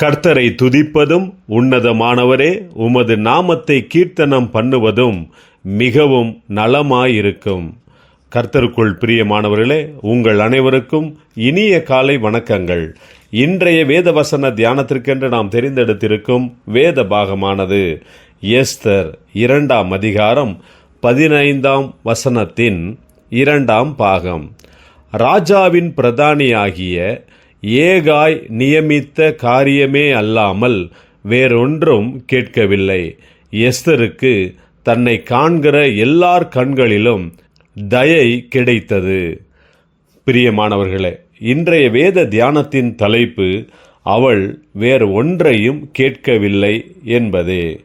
கர்த்தரை துதிப்பதும் உன்னதமானவரே உமது நாமத்தை கீர்த்தனம் பண்ணுவதும் மிகவும் நலமாயிருக்கும். கர்த்தருக்குள் பிரியமானவர்களே உங்கள் அனைவருக்கும் இனிய காலை வணக்கங்கள். இன்றைய வேத வசன தியானத்திற்கென்று நாம் தெரிந்தெடுத்திருக்கும் வேத பாகமானது எஸ்தர் இரண்டாம் அதிகாரம் பதினைந்தாம் வசனத்தின் இரண்டாம் பாகம். ராஜாவின் பிரதானியாகிய ஏகாய் நியமித்த காரியமே அல்லாமல் வேறொன்றும் கேட்கவில்லை. எஸ்தருக்கு தன்னை காண்கிற எல்லார் கண்களிலும் தயை கிடைத்தது. பிரியமானவர்களே இன்றைய வேத தியானத்தின் தலைப்பு அவள் வேறு ஒன்றையும் கேட்கவில்லை என்பதே.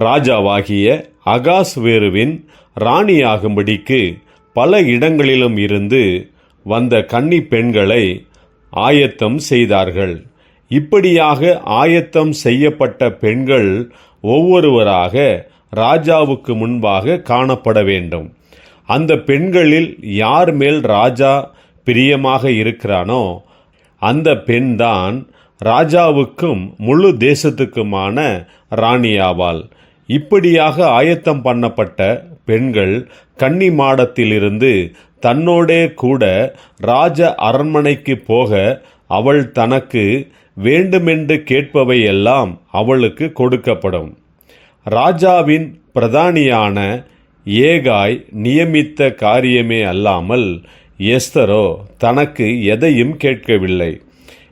ராஜாவாகிய அகாஸ்வேருவின் ராணியாகும்படிக்கு பல இடங்களிலும் இருந்து வந்த கன்னி பெண்களை ஆயத்தம் செய்தார்கள். இப்படியாக ஆயத்தம் செய்யப்பட்ட பெண்கள் ஒவ்வொருவராக ராஜாவுக்கு முன்பாக காணப்பட வேண்டும். அந்த பெண்களில் யார் மேல் ராஜா பிரியமாக இருக்கிறானோ அந்த பெண்தான் ராஜாவுக்கும் முழு தேசத்துக்குமான ராணியாவாள். இப்படியாக ஆயத்தம் பண்ணப்பட்ட பெண்கள் கன்னி மாடத்திலிருந்து தன்னோடே கூட ராஜ அரண்மனைக்கு போக அவள் தனக்கு வேண்டுமென்று கேட்பவையெல்லாம் அவளுக்கு கொடுக்கப்படும். ராஜாவின் பிரதானியான ஏகாய் நியமித்த காரியமே அல்லாமல் எஸ்தரோ தனக்கு எதையும் கேட்கவில்லை.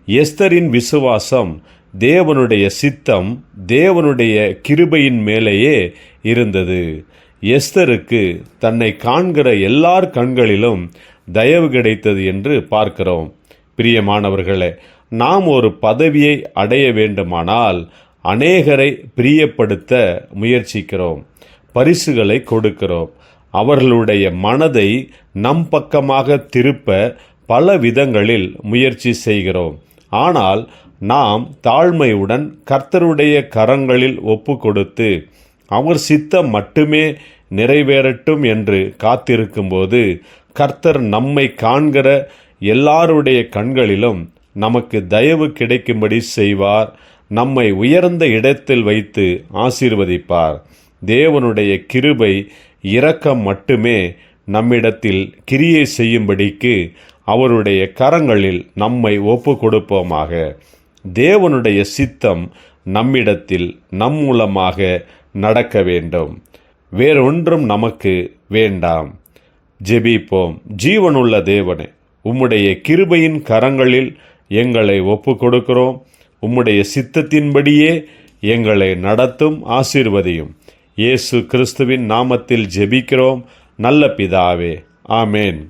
எஸ்தரின் விசுவாசம் தேவனுடைய சித்தம் தேவனுடைய கிருபையின் மேலேயே இருந்தது. எஸ்தருக்கு தன்னை காண்கிற எல்லார் கண்களிலும் தயவு கிடைத்தது என்று பார்க்கிறோம். பிரியமானவர்களே நாம் ஒரு பதவியை அடைய வேண்டுமானால் அநேகரை பிரியப்படுத்த முயற்சிக்கிறோம் பரிசுகளை கொடுக்கிறோம். அவர்களுடைய மனதை நம் பக்கமாக திருப்ப பல விதங்களில் முயற்சி செய்கிறோம். ஆனால் நாம் தாழ்மையுடன் கர்த்தருடைய கரங்களில் ஒப்பு கொடுத்து அவர் சித்தம் மட்டுமே நிறைவேறட்டும் என்று காத்திருக்கும்போது கர்த்தர் நம்மை காண்கிற எல்லாருடைய கண்களிலும் நமக்கு தயவு கிடைக்கும்படி செய்வார். நம்மை உயர்ந்த இடத்தில் வைத்து ஆசீர்வதிப்பார். தேவனுடைய கிருபை இரக்கம் மட்டுமே நம்மிடத்தில் கிரியை செய்யும்படிக்கு அவருடைய கரங்களில் நம்மை ஒப்பு கொடுப்போமாக தேவனுடைய சித்தம் நம்மிடத்தில் நம் மூலமாக நடக்க வேண்டும். வேறொன்றும் நமக்கு வேண்டாம். ஜெபிப்போம். ஜீவனுள்ள தேவனே உம்முடைய கிருபையின் கரங்களில் எங்களை ஒப்பு கொடுக்கிறோம் உம்முடைய சித்தத்தின்படியே எங்களை நடத்தும் ஆசீர்வதியும். இயேசு கிறிஸ்துவின் நாமத்தில் ஜெபிக்கிறோம். நல்ல பிதாவே ஆமேன்.